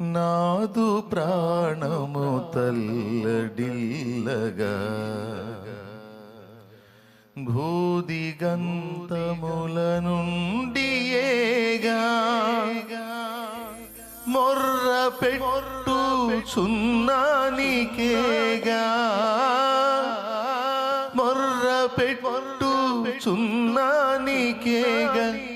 నాదు ప్రాణము తల్లడిల్లగా. భూదిగంతముల నుండియేగా మొర్ర పెట్టు చున్నానికేగా మొర్ర పెట్టు చున్నానికేగా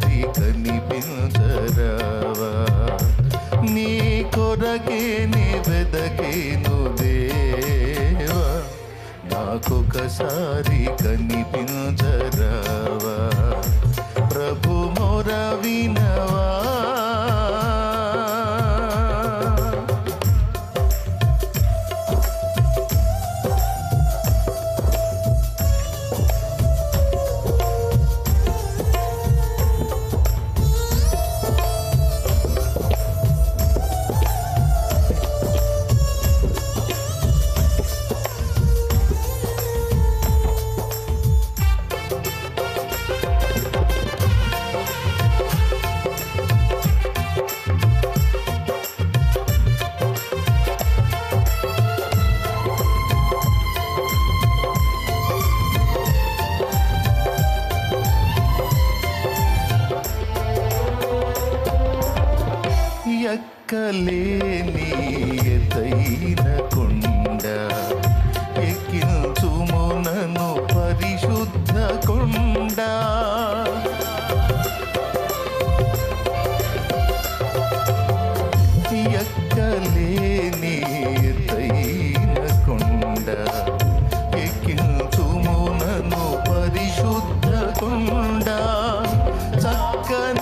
ఒక్కసారి కనిపించరావా? ప్రభు మొర వినవా?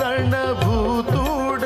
రణభూతుడ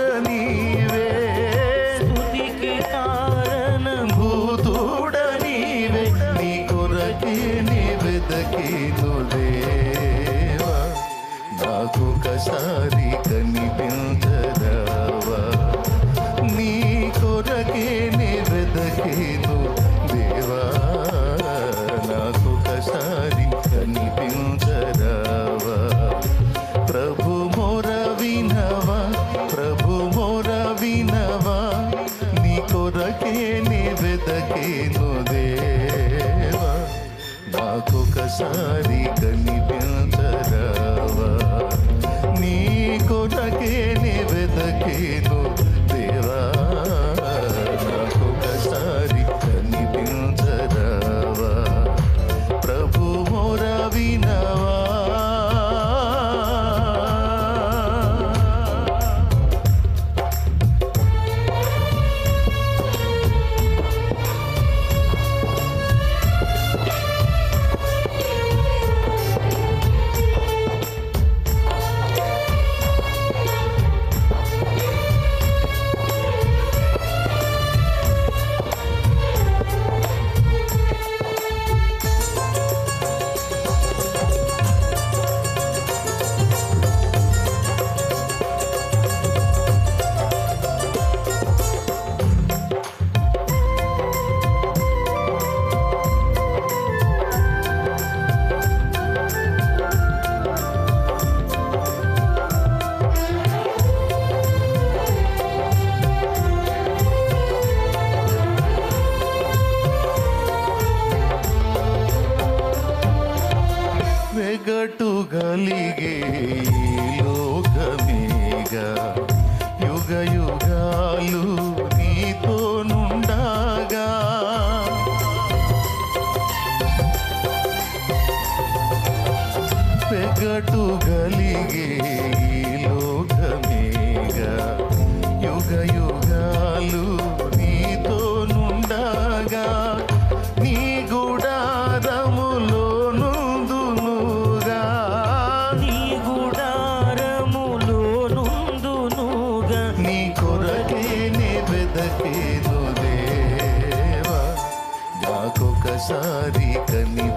నాకొకసారి కనిపించరావా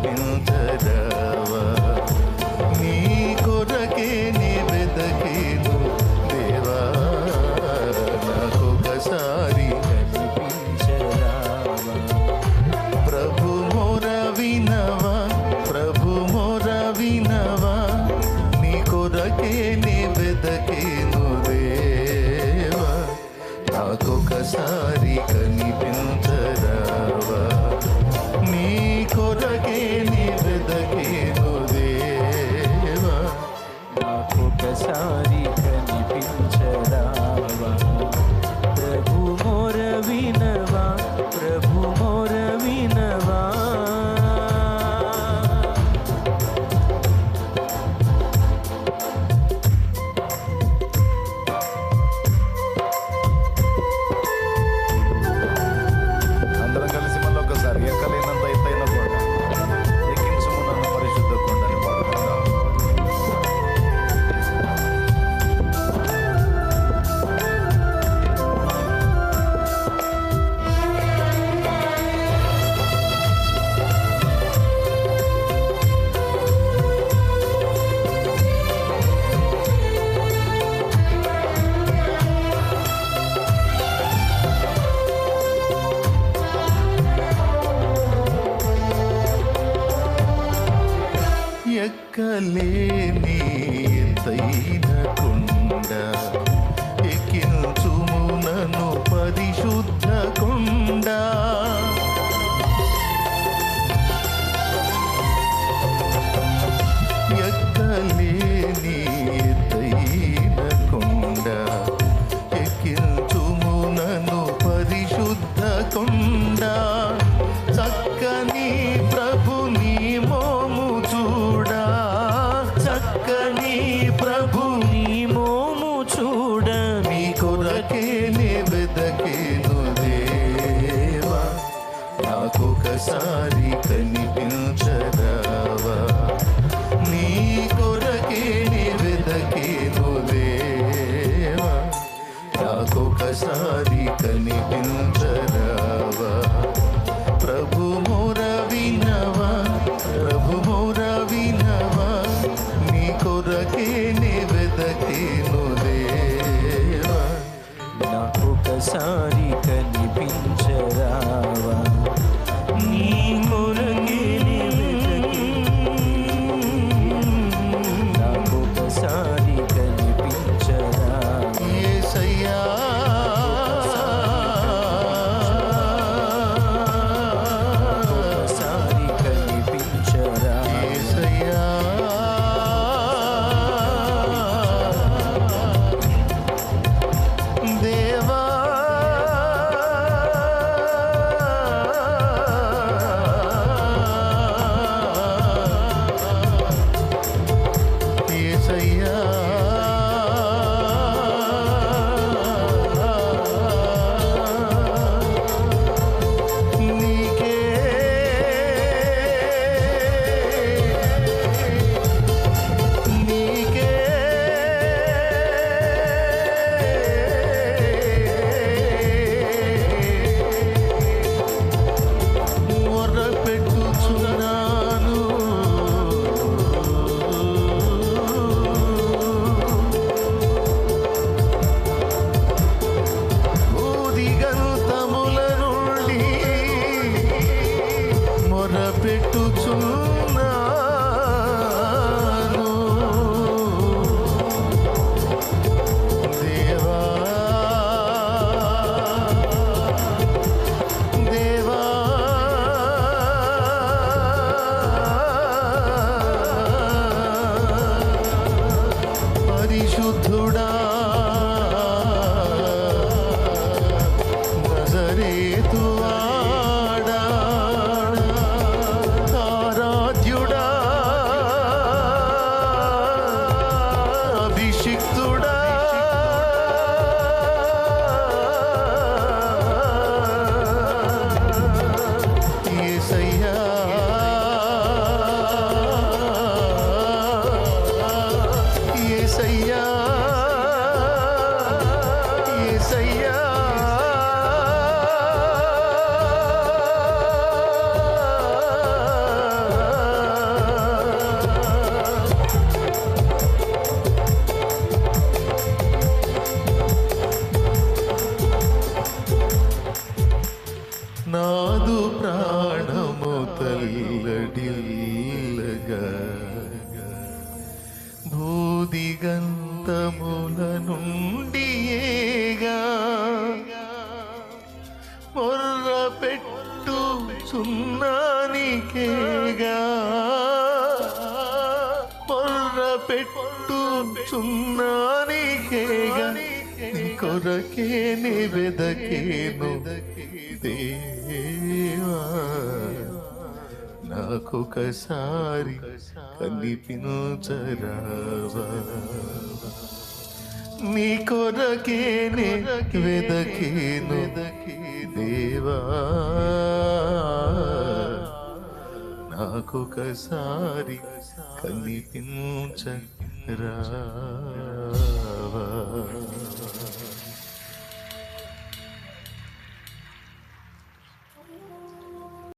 నాకొకసారి నాకొకసారి మొర్ర పెట్టు సున్నానికేగా మొర్ర పెట్టు సున్నానికేగా కొరకే నివెదకేను దేవా. నాకొకసారి కనిపించరావా నీ వెదకే వెదకేను దేవా నాకొకసారి కనిపించరావా